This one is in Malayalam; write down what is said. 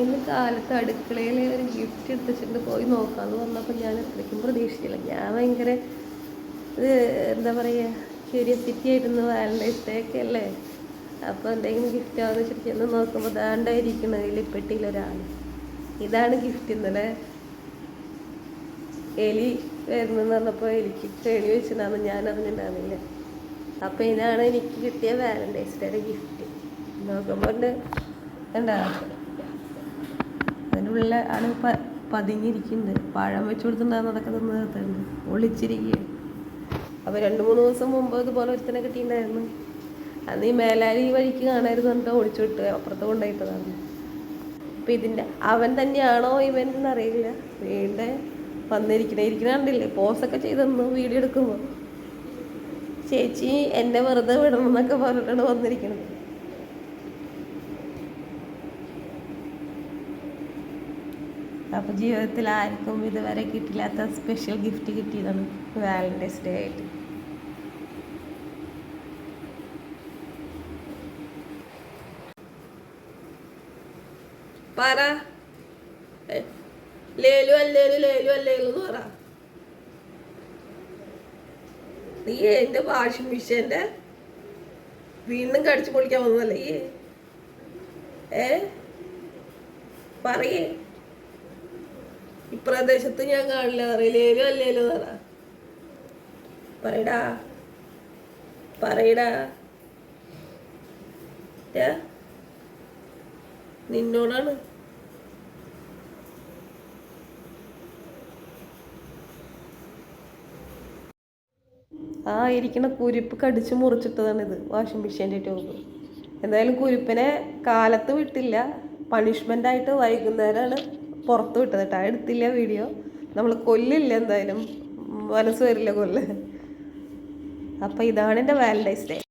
ഇന്ന് കാലത്ത് അടുക്കളയിൽ ഒരു ഗിഫ്റ്റ് എടുത്തിട്ട് പോയി നോക്കാമെന്ന് പറഞ്ഞപ്പോൾ ഞാൻ അത്രയ്ക്കും പ്രതീക്ഷിച്ചില്ല. ഞാൻ ഭയങ്കര ഇത് എന്താ പറയുക ക്യൂരിയസിറ്റി ആയിരുന്നു വാലന്റൈൻസ് ഡേ ഒക്കെ അല്ലേ? അപ്പോൾ എന്തെങ്കിലും ഗിഫ്റ്റ് ആണെന്ന് വെച്ചിട്ട് ചെന്ന് നോക്കുമ്പോൾ ദാണ്ടായിരിക്കണം എലിപ്പെട്ടിയിലൊരാൾ ഇതാണ് ഗിഫ്റ്റ് ഇന്നലെ. എലി വരുന്നെന്ന് പറഞ്ഞപ്പോൾ എലിക്ക് എലി വെച്ചിട്ടാന്ന് ഞാൻ അറിഞ്ഞിട്ടുണ്ടായിരുന്നില്ല. അപ്പോൾ ഇതാണ് എനിക്ക് കിട്ടിയ വാലന്റൈൻസ് ഡേയുടെ ഗിഫ്റ്റ് നോക്കുമ്പോൾ ഉണ്ട്. എന്താ അതിനുള്ള ആണ് പ പതിഞ്ഞിരിക്കുന്നത്. പഴം വെച്ച് കൊടുത്തിട്ടുണ്ടായിരുന്നു അതൊക്കെ തിന്ന് തീർത്തുണ്ട് ഒളിച്ചിരിക്കുകയാണ് രണ്ട് മൂന്ന് ദിവസം മുമ്പ് ഇതുപോലെ ഒരുത്തനെ കിട്ടിയിട്ടുണ്ടായിരുന്നു. അന്ന് ഈ മേലാരി ഈ വഴിക്ക് കാണരുത് എന്നിട്ട് ഒളിച്ചു വിട്ട് അപ്പുറത്ത് കൊണ്ടുപോയിട്ടതാണ്. അപ്പം ഇതിന്റെ അവൻ തന്നെയാണോ ഇവൻ എന്നറിയില്ല വീണ്ട വന്നിരിക്കണേ. ഇരിക്കണ പോസൊക്കെ ചെയ്തെന്നു വീഡിയോ എടുക്കുമ്പോൾ ചേച്ചി എന്നെ വെറുതെ വിടണം എന്നൊക്കെ പറഞ്ഞിട്ടാണ് വന്നിരിക്കണത്. അപ്പോൾ ജീവിതത്തിൽ ആർക്കും ഇതുവരെ കിട്ടില്ലാത്ത സ്പെഷ്യൽ ഗിഫ്റ്റ് കിട്ടിയതാണ് വാലന്റൈൻസ് ഡേ ആയിട്ട്. പറ. ലേലു അല്ലേലു ലേലു അല്ലേലു എന്ന് പറ. നീ എന്റെ വാഷിംഗ് മെഷീന്റെ വീണ്ടും കടിച്ചു പൊളിക്കാൻ വന്നതല്ലേ? ഏ? പറയേ. ഈ പ്രദേശത്ത് ഞാൻ കാണില്ല അറിയില്ലേലും അല്ലേലും പറ. പറയടാ. പറയടാ? നിന്നോടാണ്. ആ ഇരിക്കുന്ന കുരിപ്പ് കടിച്ച് മുറിച്ചിട്ടതാണിത് വാഷിംഗ് മെഷീന്റെ ടോപ്പ് എന്തായാലും കുരിപ്പിനെ കാലത്ത് വിട്ടില്ല. പണിഷ്മെന്റ് ആയിട്ട് വൈകുന്നേരമാണ് പുറത്ത് വിട്ടത് കേട്ടോ എടുത്തില്ല വീഡിയോ നമ്മൾ കൊല്ലില്ല എന്തായാലും. മനസ്സ് വരില്ല കൊല്ല അപ്പം ഇതാണ് എന്റെ വാലന്റൈൻസ് ഡേ